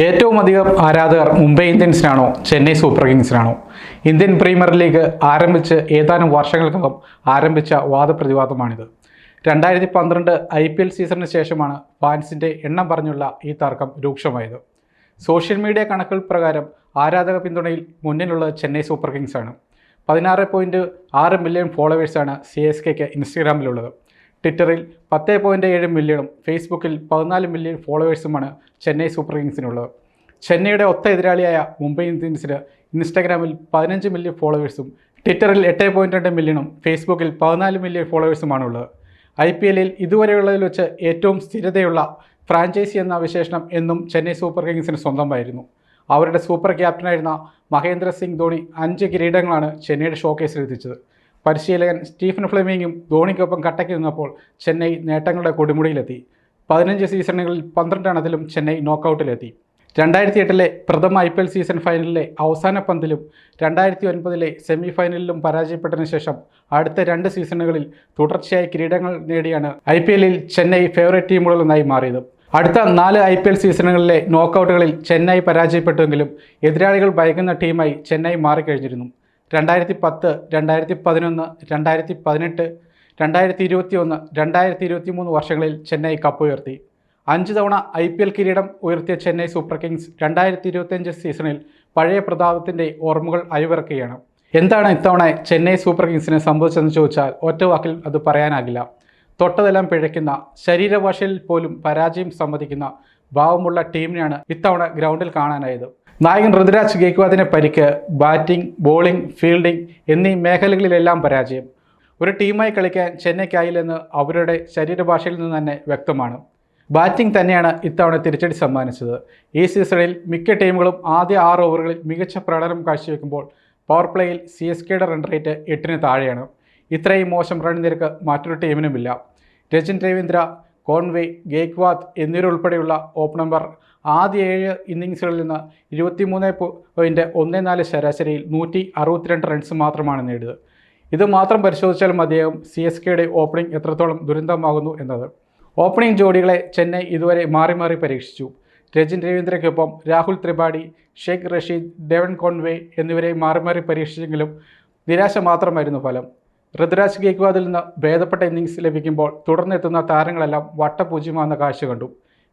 ഏറ്റവും അധികം ആരാധകർ മുംബൈ ഇന്ത്യൻസിനാണോ ചെന്നൈ സൂപ്പർ കിങ്സിനാണോ? ഇന്ത്യൻ പ്രീമിയർ ലീഗ് ആരംഭിച്ച് ഏതാനും വർഷങ്ങൾക്കകം ആരംഭിച്ച വാദപ്രതിവാദമാണിത്. രണ്ടായിരത്തി പന്ത്രണ്ട് ഐ പി എൽ സീസണിന് ശേഷമാണ് ഫാൻസിന്റെ എണ്ണം പറഞ്ഞുള്ള ഈ തർക്കം രൂക്ഷമായത്. സോഷ്യൽ മീഡിയ കണക്കുകൾ പ്രകാരം ആരാധക പിന്തുണയിൽ മുന്നിലുള്ളത് ചെന്നൈ സൂപ്പർ കിങ്സാണ്. പതിനാറ് പോയിന്റ് ആറ് മില്യൺ ഫോളോവേഴ്സാണ് സി എസ് കെക്ക് ഇൻസ്റ്റഗ്രാമിലുള്ളത്. ട്വിറ്ററിൽ പത്ത് പോയിന്റ് ഏഴ് മില്യണും ഫേസ്ബുക്കിൽ പതിനാല് മില്യൺ ഫോളോവേഴ്സുമാണ് ചെന്നൈ സൂപ്പർ കിങ്സിനുള്ളത്. ചെന്നൈയുടെ ഒത്ത എതിരാളിയായ മുംബൈ ഇന്ത്യൻസിന് ഇൻസ്റ്റാഗ്രാമിൽ പതിനഞ്ച് മില്യൺ ഫോളോവേഴ്സും ട്വിറ്ററിൽ എട്ട് പോയിന്റ് രണ്ട് മില്യണും ഫേസ്ബുക്കിൽ പതിനാല് മില്യൺ ഫോളോവേഴ്സുമാണുള്ളത്. ഐ പി എല്ലിൽ ഇതുവരെയുള്ളതിൽ വെച്ച് ഏറ്റവും സ്ഥിരതയുള്ള ഫ്രാഞ്ചൈസി എന്ന വിശേഷണം എന്നും ചെന്നൈ സൂപ്പർ കിങ്സിന് സ്വന്തമായിരുന്നു. അവരുടെ സൂപ്പർ ക്യാപ്റ്റനായിരുന്ന മഹേന്ദ്ര സിംഗ് ധോണി അഞ്ച് കിരീടങ്ങളാണ് ചെന്നൈയുടെ ഷോക്കേസിലെത്തിച്ചത് പരിശീലകൻ സ്റ്റീഫൻ ഫ്ലെമിങ്ങും ധോണിക്കൊപ്പം കട്ടയ്ക്ക് നിന്നപ്പോൾ ചെന്നൈ നേട്ടങ്ങളുടെ കൊടുമുടിയിലെത്തി. പതിനഞ്ച് സീസണുകളിൽ പന്ത്രണ്ടെണ്ണത്തിലും ചെന്നൈ നോക്കൗട്ടിലെത്തി. രണ്ടായിരത്തി എട്ടിലെ പ്രഥമ ഐ പി എൽ സീസൺ ഫൈനലിലെ അവസാന പന്തിലും രണ്ടായിരത്തി ഒൻപതിലെ സെമി ഫൈനലിലും പരാജയപ്പെട്ടതിനു ശേഷം അടുത്ത രണ്ട് സീസണുകളിൽ തുടർച്ചയായി കിരീടങ്ങൾ നേടിയാണ് ഐ പി എല്ലിൽ ചെന്നൈ ഫേവറേറ്റ് ടീമുകളിലൊന്നായി മാറിയത്. അടുത്ത നാല് ഐ പി എൽ സീസണുകളിലെ നോക്കൗട്ടുകളിൽ ചെന്നൈ പരാജയപ്പെട്ടുവെങ്കിലും എതിരാളികൾ ഭയക്കുന്ന ടീമായി ചെന്നൈ മാറിക്കഴിഞ്ഞിരുന്നു. രണ്ടായിരത്തി പത്ത് രണ്ടായിരത്തി പതിനൊന്ന് രണ്ടായിരത്തി പതിനെട്ട് രണ്ടായിരത്തി ഇരുപത്തി ഒന്ന് രണ്ടായിരത്തി ഇരുപത്തി മൂന്ന് വർഷങ്ങളിൽ ചെന്നൈ കപ്പ് ഉയർത്തി. അഞ്ച് തവണ ഐ പി എൽ കിരീടം ഉയർത്തിയ ചെന്നൈ സൂപ്പർ കിങ്സ് രണ്ടായിരത്തി ഇരുപത്തിയഞ്ച് സീസണിൽ പഴയ പ്രതാപത്തിന്റെ ഓർമ്മകൾ അയവിറക്കുകയാണ്. എന്താണ് ഇത്തവണ ചെന്നൈ സൂപ്പർ കിങ്സിനെ സംഭവിച്ചതെന്ന് ചോദിച്ചാൽ ഒറ്റ വാക്കിൽ അത് പറയാനാകില്ല. തൊട്ടതെല്ലാം പിഴയ്ക്കുന്ന ശരീരഭാഷയിൽ പോലും പരാജയം സമ്മതിക്കുന്ന ഭാവമുള്ള ടീമിനെയാണ് ഇത്തവണ ഗ്രൗണ്ടിൽ കാണാനായത്. നായകൻ ഋതുരാജ് ഗേക്വാദിനെ പരിക്ക് ബാറ്റിംഗ് ബോളിംഗ് ഫീൽഡിംഗ് എന്നീ മേഖലകളിലെല്ലാം പരാജയം. ഒരു ടീമായി കളിക്കാൻ ചെന്നൈക്കായില്ലെന്ന് അവരുടെ ശരീരഭാഷയിൽ നിന്ന് തന്നെ വ്യക്തമാണ്. ബാറ്റിംഗ് തന്നെയാണ് ഇത്തവണ തിരിച്ചടി സമ്മാനിച്ചത്. ഈ സീസണിൽ മിക്ക ടീമുകളും ആദ്യ ആറ് ഓവറുകളിൽ മികച്ച പ്രകടനം കാഴ്ചവെക്കുമ്പോൾ പവർ പ്ലേയിൽ സി എസ് കെയുടെ റൺ റേറ്റ് എട്ടിന് താഴെയാണ്. ഇത്രയും മോശം റൺ നിരക്ക് മറ്റൊരു ടീമിനുമില്ല. രജിൻ രവീന്ദ്ര കോൺവേ ഗേക്വാദ് എന്നിവരുൾപ്പെടെയുള്ള ഓപ്പണർമാർ ആദ്യ ഏഴ് ഇന്നിങ്സുകളിൽ നിന്ന് ഇരുപത്തിമൂന്ന് പോയിന്റ് ഒന്ന് നാല് ശരാശരിയിൽ നൂറ്റി അറുപത്തിരണ്ട് റൺസ് മാത്രമാണ് നേടിയത്. ഇത് മാത്രം പരിശോധിച്ചാൽ മതിയാകും സി എസ് കെയുടെ ഓപ്പണിംഗ് എത്രത്തോളം ദുരന്തമാകുന്നു എന്നത്. ഓപ്പണിംഗ് ജോഡികളെ ചെന്നൈ ഇതുവരെ മാറി മാറി പരീക്ഷിച്ചു. രജിൻ രവീന്ദ്രയ്ക്കൊപ്പം രാഹുൽ ത്രിപാഠി ഷെയ്ഖ് റഷീദ് ഡെവൻ കോൺവേ എന്നിവരെ മാറി മാറി പരീക്ഷിച്ചെങ്കിലും നിരാശ മാത്രമായിരുന്നു ഫലം. ഋതുരാജ് ഗേക്വാദിൽ നിന്ന് ഭേദപ്പെട്ട ഇന്നിങ്സ് ലഭിക്കുമ്പോൾ തുടർന്നെത്തുന്ന താരങ്ങളെല്ലാം വട്ടപൂജ്യമാകുന്ന കാഴ്ച കണ്ടു.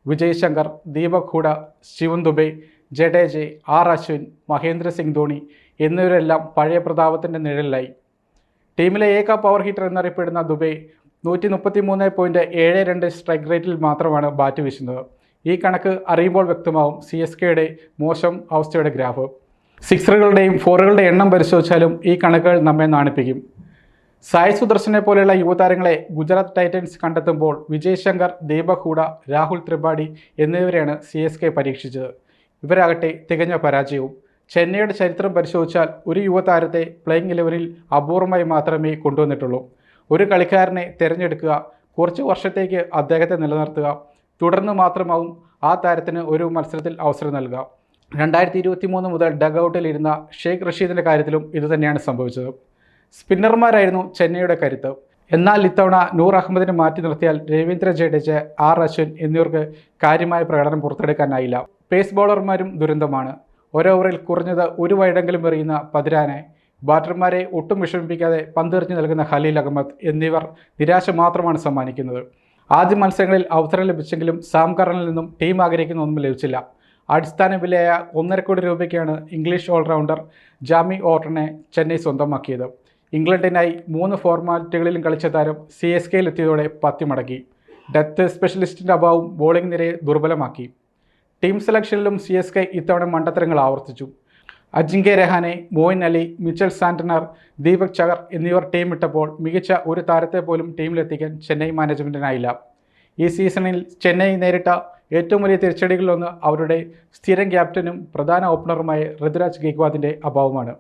വിജയ് ശങ്കർ ദീപക് ഹൂഡ ശിവൻ ദുബെ ജഡേജെ ആർ അശ്വിൻ മഹേന്ദ്ര സിംഗ് ധോണി എന്നിവരെല്ലാം പഴയ പ്രതാപത്തിന്റെ നിഴലിലായി. ടീമിലെ ഏക പവർ ഹിറ്റർ എന്നറിയപ്പെടുന്ന ദുബെ നൂറ്റി മുപ്പത്തി മൂന്ന് പോയിന്റ് ഏഴ് രണ്ട് സ്ട്രൈക്ക് റേറ്റിൽ മാത്രമാണ് ബാറ്റ് വീശുന്നത്. ഈ കണക്ക് അറിയുമ്പോൾ വ്യക്തമാവും സി എസ് കെയുടെ മോശം അവസ്ഥയുടെ ഗ്രാഫ്. സിക്സറുകളുടെയും ഫോറുകളുടെ എണ്ണം പരിശോധിച്ചാലും ഈ കണക്കുകൾ നമ്മെ നാണിപ്പിക്കും. സായ് സുദർശനെ പോലെയുള്ള യുവതാരങ്ങളെ ഗുജറാത്ത് ടൈറ്റൻസ് കണ്ടെത്തുമ്പോൾ വിജയ് ശങ്കർ ദീപക് ഹൂഡ രാഹുൽ ത്രിപാഠി എന്നിവരെയാണ് സി എസ് കെ പരീക്ഷിച്ചത്. ഇവരാകട്ടെ തികഞ്ഞ പരാജയവും. ചെന്നൈയുടെ ചരിത്രം പരിശോധിച്ചാൽ ഒരു യുവതാരത്തെ പ്ലേയിങ് ഇലവനിൽ അപൂർവമായി മാത്രമേ കൊണ്ടുവന്നിട്ടുള്ളൂ. ഒരു കളിക്കാരനെ തിരഞ്ഞെടുക്കുക കുറച്ച് വർഷത്തേക്ക് അദ്ദേഹത്തെ നിലനിർത്തുക തുടർന്ന് മാത്രമാവും ആ താരത്തിന് ഒരു മത്സരത്തിൽ അവസരം നൽകുക. രണ്ടായിരത്തി ഇരുപത്തി മൂന്ന് മുതൽ ഡഗൌട്ടിൽ ഇരുന്ന ഷെയ്ഖ് റഷീദിന്റെ കാര്യത്തിലും ഇതുതന്നെയാണ് സംഭവിച്ചത്. സ്പിന്നർമാരായിരുന്നു ചെന്നൈയുടെ കരുത്ത്. എന്നാൽ ഇത്തവണ നൂർ അഹമ്മദിനെ മാറ്റി നിർത്തിയാൽ രവീന്ദ്ര ജഡേജ ആർ അശ്വിൻ എന്നിവർക്ക് കാര്യമായ പ്രകടനം പുറത്തെടുക്കാനായില്ല. പേസ് ബോളർമാരും ദുരന്തമാണ്. ഓരോ ഓവറിൽ കുറഞ്ഞത് ഒരു വൈഡെങ്കിലും എറിയുന്ന പതിരാനെ ബാറ്റർമാരെ ഒട്ടും വിഷമിപ്പിക്കാതെ പന്തെറിഞ്ഞു നൽകുന്ന ഖലീൽ അഹമ്മദ് എന്നിവർ നിരാശ മാത്രമാണ് സമ്മാനിക്കുന്നത്. ആദ്യ മത്സരങ്ങളിൽ അവസരം ലഭിച്ചെങ്കിലും സാം കറണിൽ നിന്നും ടീം ആഗ്രഹിക്കുന്ന ഒന്നും ലഭിച്ചില്ല. അടിസ്ഥാന വിലയായ ഒന്നര കോടി രൂപയ്ക്കാണ് ഇംഗ്ലീഷ് ഓൾറൗണ്ടർ ജാമി ഓർട്ടനെ ചെന്നൈ സ്വന്തമാക്കിയത്. ഇംഗ്ലണ്ടിനായി മൂന്ന് ഫോർമാറ്റുകളിലും കളിച്ച താരം സി എസ് കെയിലെത്തിയതോടെ പത്തി മടക്കി ഡെത്ത് സ്പെഷ്യലിസ്റ്റിന്റെ അഭാവം ബോളിംഗ് നിരയെ ദുർബലമാക്കി. ടീം സെലക്ഷനിലും സി എസ് കെ ഇത്തവണ മണ്ടത്തരങ്ങൾ ആവർത്തിച്ചു. അജിങ്കെ രഹാനെ മോയിൻ അലി മിച്ചൽ സാന്റനർ ദീപക് ചഹർ എന്നിവർ ടീം ഇട്ടപ്പോൾ മികച്ച ഒരു താരത്തെ പോലും ടീമിലെത്തിക്കാൻ ചെന്നൈ മാനേജ്മെന്റിനായില്ല ഈ സീസണിൽ ചെന്നൈ നേരിട്ട ഏറ്റവും വലിയ തിരിച്ചടികളിലൊന്ന് അവരുടെ സ്ഥിരം ക്യാപ്റ്റനും പ്രധാന ഓപ്പണറുമായ ഋതുരാജ് ഗെയ്ക്വാദിന്റെ അഭാവമാണ്.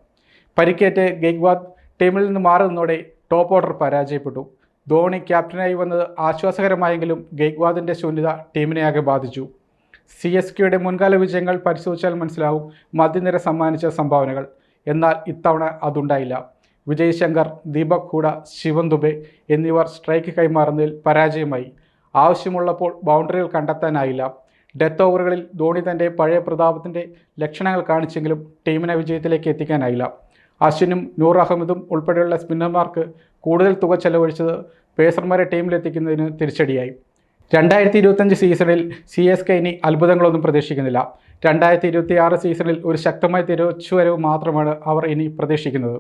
പരിക്കേറ്റ് ഗെയ്ക്വാദ് ടീമിൽ നിന്ന് മാറി നിന്നോടെ ടോപ്പ് ഓർഡർ പരാജയപ്പെട്ടു. ധോണി ക്യാപ്റ്റനായി വന്നത് ആശ്വാസകരമായെങ്കിലും ഗെയ്ക്വാദിന്റെ ശൂന്യത ആകെ ബാധിച്ചു. സി എസ് കെയുടെ മുൻകാല വിജയങ്ങൾ പരിശോധിച്ചാൽ മനസ്സിലാവും മധ്യനിര സമ്മാനിച്ച സംഭാവനകൾ. എന്നാൽ ഇത്തവണ അതുണ്ടായില്ല. വിജയ് ശങ്കർ ദീപക് ഹൂഡ ശിവൻ ദുബെ എന്നിവർ സ്ട്രൈക്ക് കൈമാറുന്നതിൽ പരാജയമായി. ആവശ്യമുള്ളപ്പോൾ ബൗണ്ടറികൾ കണ്ടെത്താനായില്ല. ഡെത്ത് ഓവറുകളിൽ ധോണി തന്റെ പഴയ പ്രതാപത്തിന്റെ ലക്ഷണങ്ങൾ കാണിച്ചെങ്കിലും ടീമിനെ വിജയത്തിലേക്ക് എത്തിക്കാനായില്ല. അശ്വിനും നൂർ അഹമ്മദും ഉൾപ്പെടെയുള്ള സ്പിന്നർമാർക്ക് കൂടുതൽ തുക ചെലവഴിച്ചത് പേസർമാരെ ടീമിലെത്തിക്കുന്നതിന് തിരിച്ചടിയായി. രണ്ടായിരത്തി ഇരുപത്തഞ്ച് സീസണിൽ സി എസ് കെ ഇനി അത്ഭുതങ്ങളൊന്നും പ്രതീക്ഷിക്കുന്നില്ല. രണ്ടായിരത്തി ഇരുപത്തി ആറ് സീസണിൽ ഒരു ശക്തമായ തിരിച്ചുവരവ് മാത്രമാണ് അവർ ഇനി പ്രതീക്ഷിക്കുന്നത്.